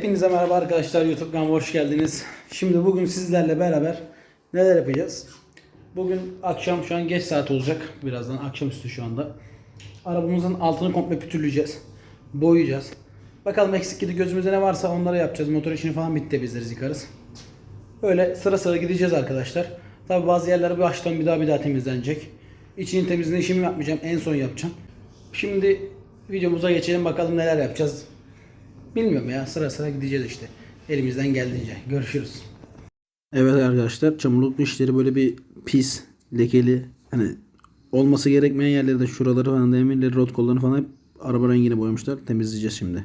Hepinize merhaba arkadaşlar YouTube kanalıma hoş geldiniz. Şimdi bugün sizlerle beraber neler yapacağız? Bugün akşam şu an geç saat olacak. Birazdan akşamüstü şu anda. Arabamızın altını komple pütürleyeceğiz. Boyayacağız. Bakalım eksik gidi gözümüzde ne varsa onları yapacağız. Motor işini falan bitti bizleriz yıkarız. Öyle sıra sıra gideceğiz arkadaşlar. Tabi bazı yerler bir baştan bir daha bir daha temizlenecek. İçini temizliğini şimdi yapmayacağım. En son yapacağım. Şimdi videomuza geçelim bakalım neler yapacağız. Bilmiyorum ya sıra sıra gideceğiz işte. Elimizden geldiğince. Görüşürüz. Evet arkadaşlar çamurluk işleri böyle bir pis, lekeli hani olması gerekmeyen yerleri de şuraları falan demirleri, rot kollarını falan hep araba rengine boyamışlar. Temizleyeceğiz şimdi.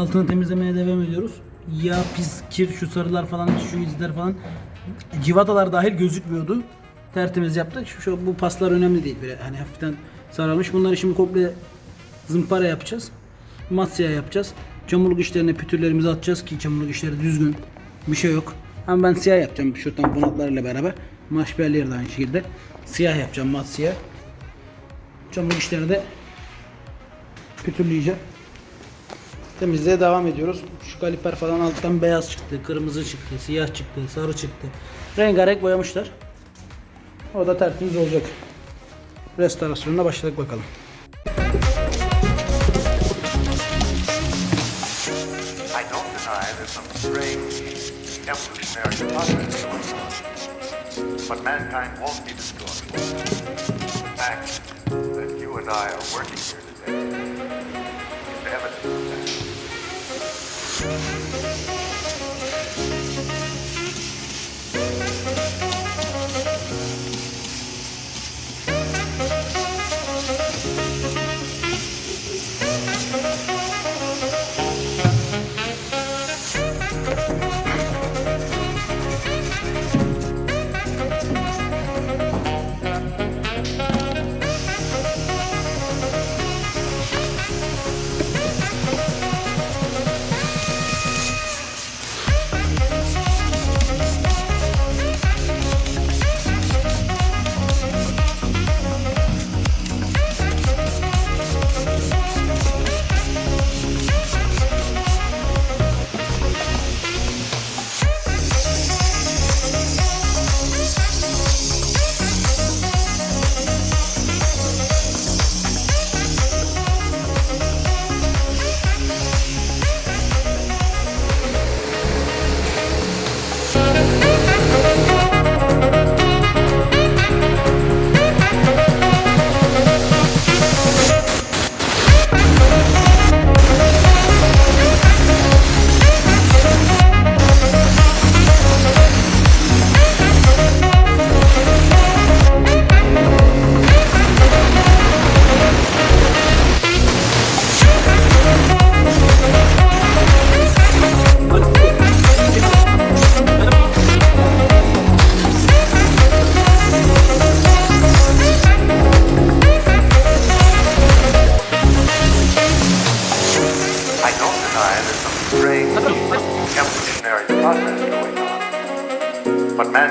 Altını temizlemeye devam ediyoruz. Yağ, pis, kir, şu sarılar falan, şu izler falan civatalar dahil gözükmüyordu. Tertemiz yaptık. Şu, şu bu paslar önemli değil. Böyle hani hafiften sararmış. Bunları şimdi komple zımpara yapacağız. Masya yapacağız. Çamurluk işlerine pütürlerimizi atacağız ki çamurluk işleri düzgün. Bir şey yok. Ama ben siyah yapacağım şu tamponatlarıyla beraber. Maşberleri de aynı şekilde. Siyah yapacağım mat siyah. Çamurluk işlerini de pütürleyeceğim. Temizliğe devam ediyoruz. Şu kaliper falan alttan beyaz çıktı, kırmızı çıktı, siyah çıktı, sarı çıktı. Rengarenk boyamışlar. O da tertemiz olacak. Restorasyonuna başladık bakalım. I are working here today is evidence of that. I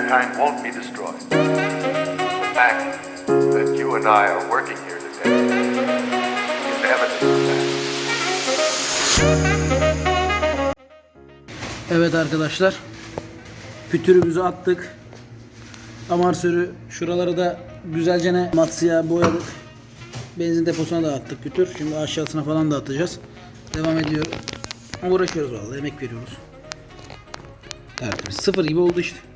mankind won't be destroyed. The fact that you and I are working here today is evidence of that. Evet arkadaşlar. Pütürümüzü attık. Amarsörü şuraları da güzelce matsıya boyadık. Benzin deposuna da attık pütür. Şimdi aşağısına falan da atacağız. Devam ediyor. Uğraşıyoruz vallahi emek veriyoruz. Tertemiz. Sıfır gibi oldu işte.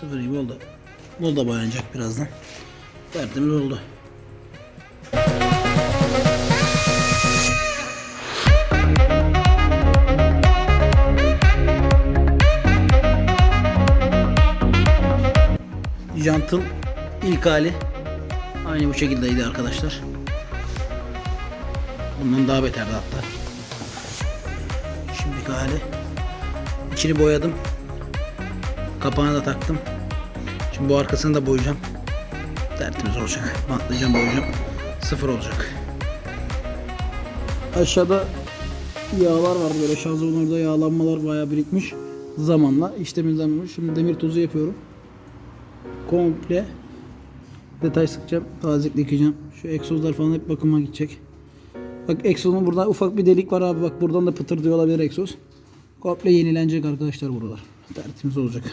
Sıfır gibi oldu. Bu da boyanacak birazdan. Derdimiz oldu. Jantın ilk hali aynı bu şekildeydi arkadaşlar. Bundan daha beterdi hatta. Şimdiki hali. İçini boyadım. Kapağını da taktım. Şimdi bu arkasını da boyayacağım. Tertemiz olacak. Bantlayacağım boyayacağım. Sıfır olacak. Aşağıda yağlar vardı böyle şanzıman orada yağlanmalar bayağı birikmiş. Zamanla işlemizden Şimdi demir tozu yapıyorum. Komple detay sıkacağım. Tazelik yıkayacağım. Şu egzozlar falan hep bakıma gidecek. Bak egzozun burada ufak bir delik var abi. Bak buradan da pıtır diyor olabilir egzoz. Komple yenilenecek arkadaşlar buralar. Tertemiz olacak.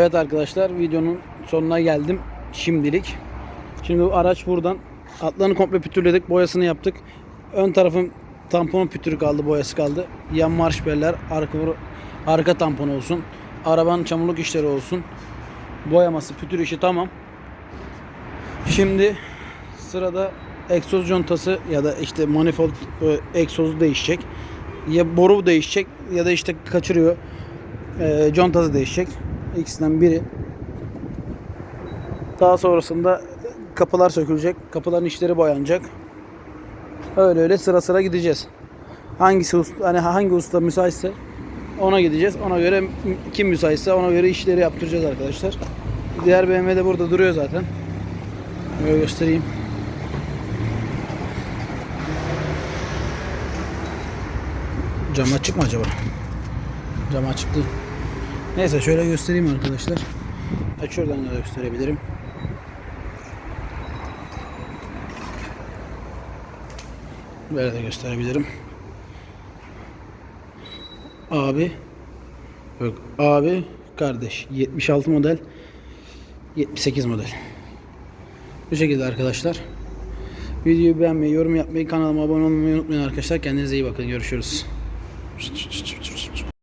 Evet arkadaşlar videonun sonuna geldim şimdilik. Şimdi bu araç buradan atlarını komple pütürledik boyasını yaptık. Ön tarafın tamponu pütürü kaldı boyası kaldı. Yan marş beller arka, arka tampon olsun. Arabanın çamurluk işleri olsun. Boyaması pütür işi tamam. Şimdi sırada egzoz contası ya da işte manifold e, egzozu değişecek. Ya boru değişecek ya da işte kaçırıyor. E, contası değişecek. İkisinden biri. Daha sonrasında kapılar sökülecek. Kapıların içleri boyanacak. Öyle öyle sıra sıra gideceğiz. Hangisi usta, hani hangi usta müsaitse ona gideceğiz. Ona göre kim müsaitse ona göre işleri yaptıracağız arkadaşlar. Diğer BMW de burada duruyor zaten. Böyle göstereyim. Cam açık mı acaba? Cam açık değil. Neyse şöyle göstereyim arkadaşlar. Ha, şuradan da gösterebilirim. Böyle de gösterebilirim. Abi yok abi kardeş 76 model 78 model. Bu şekilde arkadaşlar. Videoyu beğenmeyi, yorum yapmayı, kanalıma abone olmayı unutmayın arkadaşlar. Kendinize iyi bakın. Görüşürüz.